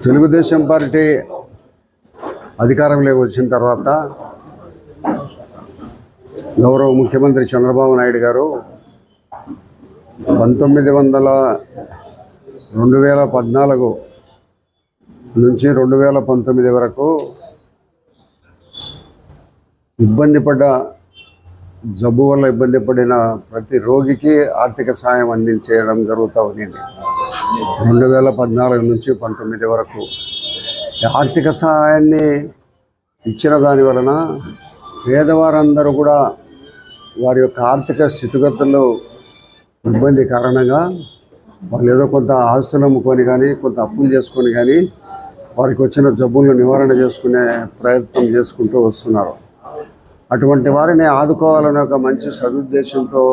Telugudesam party అధికారంలోకి వచ్చిన తర్వాత గౌరవ ముఖ్యమంత్రి చంద్రబాబు నాయుడు గారు పంతొమ్మిది వందల రెండు వేల పద్నాలుగు నుంచి రెండు వేల పంతొమ్మిది వరకు ఇబ్బంది పడ్డ జబ్బు వల్ల ఇబ్బంది పడిన ప్రతి రోగికి ఆర్థిక సాయం అందించేయడం జరుగుతూ ఉంది రెండు వేల పద్నాలుగు నుంచి పంతొమ్మిది వరకు ఆర్థిక సహాయాన్ని ఇచ్చిన దాని వలన పేదవారందరూ కూడా వారి యొక్క ఆర్థిక స్థితిగతుల్లో ఇబ్బంది కారణంగా వాళ్ళు ఏదో కొంత ఆస్తులు అమ్ముకొని కానీ కొంత అప్పులు చేసుకొని కానీ వారికి వచ్చిన జబ్బులను నివారణ చేసుకునే ప్రయత్నం చేసుకుంటూ వస్తున్నారు. అటువంటి వారిని ఆదుకోవాలనే ఒక మంచి సదుద్దేశంతో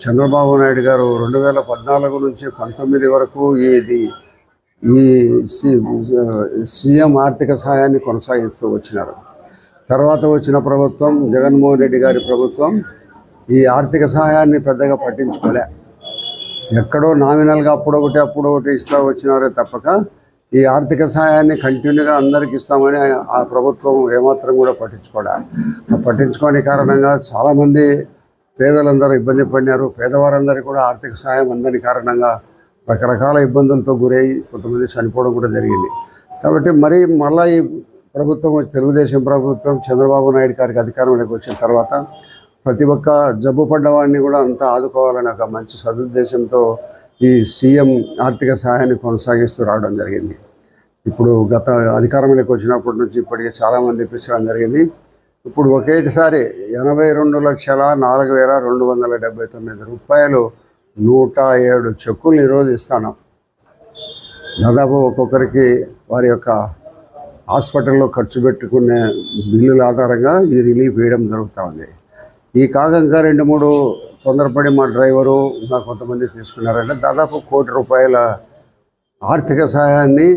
చంద్రబాబు నాయుడు గారు రెండు వేల పద్నాలుగు నుంచి పంతొమ్మిది వరకు ఇది ఈ సీఎం ఆర్థిక సహాయాన్ని కొనసాగిస్తూ వచ్చినారు. తర్వాత వచ్చిన ప్రభుత్వం జగన్మోహన్ రెడ్డి గారి ప్రభుత్వం ఈ ఆర్థిక సహాయాన్ని పెద్దగా పట్టించుకోలే. ఎక్కడో నామినల్గా అప్పుడొకటి అప్పుడొకటి ఇస్తూ వచ్చినారే తప్పక ఈ ఆర్థిక సహాయాన్ని కంటిన్యూగా అందరికి ఇస్తామని ఆ- ప్రభుత్వం ఏమాత్రం కూడా పట్టించుకోలే. పట్టించుకోని కారణంగా చాలామంది పేదలందరూ ఇబ్బంది పడినారు. పేదవారందరికీ కూడా ఆర్థిక సహాయం అందని కారణంగా రకరకాల ఇబ్బందులతో గురై కొంతమంది చనిపోవడం కూడా జరిగింది. కాబట్టి మరి మళ్ళీ ఈ ప్రభుత్వం తెలుగుదేశం ప్రభుత్వం చంద్రబాబు నాయుడు గారికి అధికారంలోకి వచ్చిన తర్వాత ప్రతి ఒక్క జబ్బు పడ్డవాడిని కూడా అంతా ఆదుకోవాలని ఒక మంచి సదుద్దేశంతో ఈ సీఎం ఆర్థిక సహాయాన్ని కొనసాగిస్తూ రావడం జరిగింది. ఇప్పుడు గత అధికారంలోకి వచ్చినప్పటి నుంచి ఇప్పటికే చాలామంది ఇప్పించడం జరిగింది. ఇప్పుడు ఒకేసారి ఎనభై రెండు లక్షల నాలుగు వేల రెండు వందల డెబ్బై తొమ్మిది రూపాయలు నూట ఏడు చెక్కులు ఈరోజు ఇస్తాను. దాదాపు ఒక్కొక్కరికి వారి యొక్క హాస్పిటల్లో ఖర్చు పెట్టుకునే బిల్లుల ఆధారంగా ఈ రిలీఫ్ వేయడం జరుగుతుంది ఈ కాగంగా రెండు మూడు తొందరపడి మా డ్రైవరు ఇంకా కొంతమంది తీసుకున్నారంటే దాదాపు కోటి రూపాయల ఆర్థిక సహాయాన్ని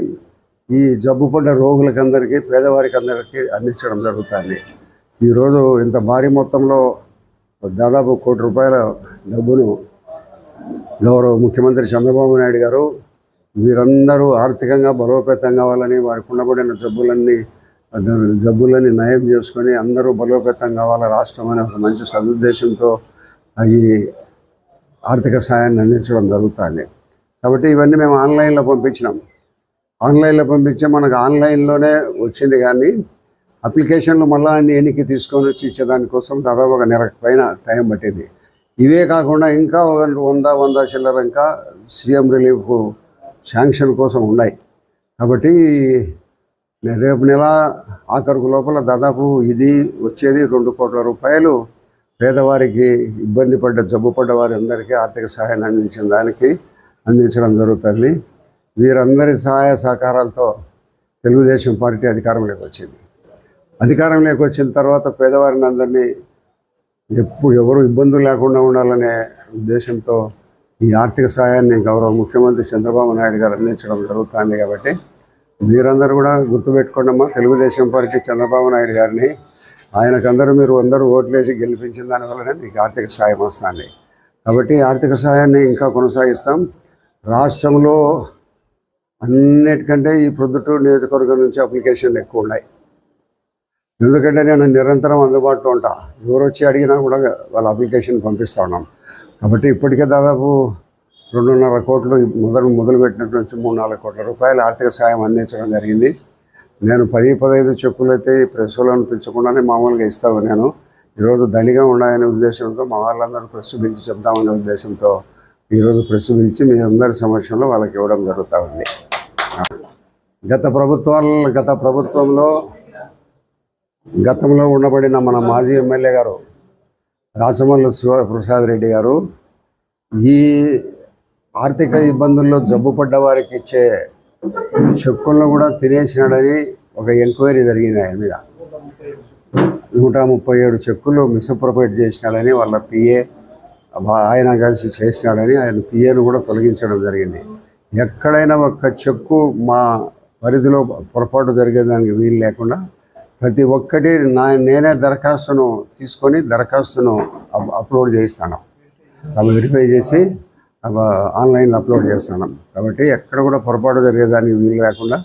ఈ జబ్బుపడ్డ రోగులకందరికీ రోగులకి అందరికీ పేదవారికి అందరికీ అందించడం జరుగుతుంది. ఈరోజు ఇంత భారీ మొత్తంలో దాదాపు కోటి రూపాయల డబ్బును గౌరవ ముఖ్యమంత్రి చంద్రబాబు నాయుడు గారు వీరందరూ ఆర్థికంగా బలోపేతం కావాలని వారికి ఉండబడిన జబ్బులన్నీ జబ్బులని నయం చేసుకొని అందరూ బలోపేతం కావాలి రాష్ట్రం అనే ఒక మంచి సదుద్దేశంతో ఈ ఆర్థిక సాయాన్ని అందించడం జరుగుతుంది. కాబట్టి ఇవన్నీ మేము ఆన్లైన్లో పంపించినాం. ఆన్లైన్లో పంపించే మనకు ఆన్లైన్లోనే వచ్చింది కానీ అప్లికేషన్లు మళ్ళీ అన్ని ఎన్నికి తీసుకొని వచ్చి ఇచ్చేదానికోసం దాదాపు ఒక నెల పైన టైం పట్టింది. ఇవే కాకుండా ఇంకా ఒక వంద వంద చిల్లర ఇంకా సీఎం రిలీఫ్ శాంక్షన్ కోసం ఉన్నాయి. కాబట్టి రేపు నెల ఆఖరుకు లోపల దాదాపు ఇది వచ్చేది రెండు కోట్ల రూపాయలు. పేదవారికి ఇబ్బంది పడ్డ జబ్బు పడ్డ వారి అందరికీ ఆర్థిక సహాయాన్ని అందించిన దానికి అందించడం జరుగుతుంది. వీరందరి సహాయ సహకారాలతో తెలుగుదేశం పార్టీ అధికారంలోకి వచ్చింది. అధికారంలోకి వచ్చిన తర్వాత పేదవారిని అందరినీ ఎప్పుడు ఎవరు ఇబ్బందులు లేకుండా ఉండాలనే ఉద్దేశంతో ఈ ఆర్థిక సహాయాన్ని గౌరవ ముఖ్యమంత్రి చంద్రబాబు నాయుడు గారు అందించడం జరుగుతుంది కాబట్టి మీరందరూ కూడా గుర్తుపెట్టుకోండమ్మా. తెలుగుదేశం పార్టీ చంద్రబాబు నాయుడు గారిని ఆయనకందరూ మీరు అందరూ ఓట్లేసి గెలిపించిన దానివల్లనే మీకు ఆర్థిక సహాయం వస్తుంది. కాబట్టి ఆర్థిక సహాయాన్ని ఇంకా కొనసాగిస్తాం. రాష్ట్రంలో అన్నిటికంటే ఈ ప్రొద్దుటూరు నియోజకవర్గం నుంచి అప్లికేషన్లు ఎక్కువ ఉన్నాయి. ఎందుకంటే నేను నిరంతరం అందుబాటులో ఉంటా. ఎవరు వచ్చి అడిగినా కూడా వాళ్ళ అప్లికేషన్ పంపిస్తూ ఉన్నాం కాబట్టి ఇప్పటికే దాదాపు రెండున్నర కోట్లు మొదలు మొదలుపెట్టినట్టు నుంచి మూడు నాలుగు కోట్ల రూపాయల ఆర్థిక సాయం అందించడం జరిగింది. నేను పది పదహైదు చెక్కులు అయితే ఈ ప్రెస్సులో మామూలుగా ఇస్తాను నేను. ఈరోజు దండిగా ఉండాలనే ఉద్దేశంతో మా వాళ్ళందరూ ప్రెస్ పిలిచి చెప్దామనే ఉద్దేశంతో ఈరోజు ప్రెస్ పిలిచి మీ అందరి సమక్షంలో వాళ్ళకి ఇవ్వడం జరుగుతూ ఉంది. గత ప్రభుత్వాల గత ప్రభుత్వంలో గతంలో ఉండబడిన మన మాజీ ఎమ్మెల్యే గారు రాచమల్లు శివప్రసాద్ రెడ్డి గారు ఈ ఆర్థిక ఇబ్బందుల్లో జబ్బు పడ్డ వారికి ఇచ్చే చెక్కులను కూడా తినేసినాడని ఒక ఎంక్వైరీ జరిగింది ఆయన మీద. నూట ముప్పై ఏడు చెక్కులు మిస్అప్రోపేట్ చేసినాడని వాళ్ళ పిఏ ఆయన కలిసి చేసినాడని ఆయన పిఏను కూడా తొలగించడం జరిగింది. ఎక్కడైనా ఒక్క చెక్కు మా పరిధిలో పొరపాటు జరిగేదానికి వీలు లేకుండా ప్రతి ఒక్కటి నా నేనే దరఖాస్తును తీసుకొని దరఖాస్తును అప్- అప్లోడ్ చేయిస్తాను. అవి వెరిఫై చేసి ఆన్లైన్లో అప్లోడ్ చేస్తాను. కాబట్టి ఎక్కడ కూడా పొరపాటు జరిగేదానికి వీలు లేకుండా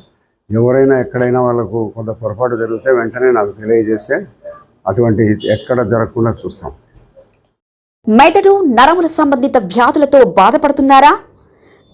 ఎవరైనా ఎక్కడైనా వాళ్ళకు కొంత పొరపాటు జరిగితే వెంటనే నాకు తెలియజేస్తే అటువంటి ఎక్కడ జరగకుండా చూస్తాం. మెదడు నరముల సంబంధిత వ్యాధులతో బాధపడుతున్నారా?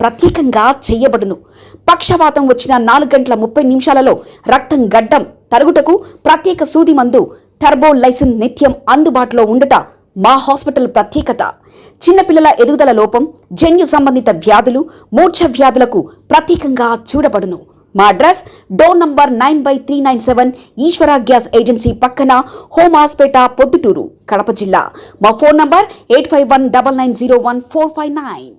ప్రత్యేకంగా చేయబడును. పక్షవాతం వచ్చిన నాలుగు గంటల ముప్పై నిమిషాలలో రక్తం గడ్డం తరుగుటకు ప్రత్యేక సూది మందు టర్బో లైసెన్స్ నిత్యం అందుబాటులో ఉండుట మా హాస్పిటల్ ప్రత్యేకత. చిన్నపిల్లల ఎదుగుదల లోపం జన్యు సంబంధిత వ్యాధులు మూర్ఛ వ్యాధులకు ప్రత్యేకంగా చూడబడును. మా address door number nine by three nine seven Eshwara gas agency పక్కన హోమ్ హాస్పేట పొద్దుటూరు కడప జిల్లా. మా phone number eight five one double nine zero one four five nine.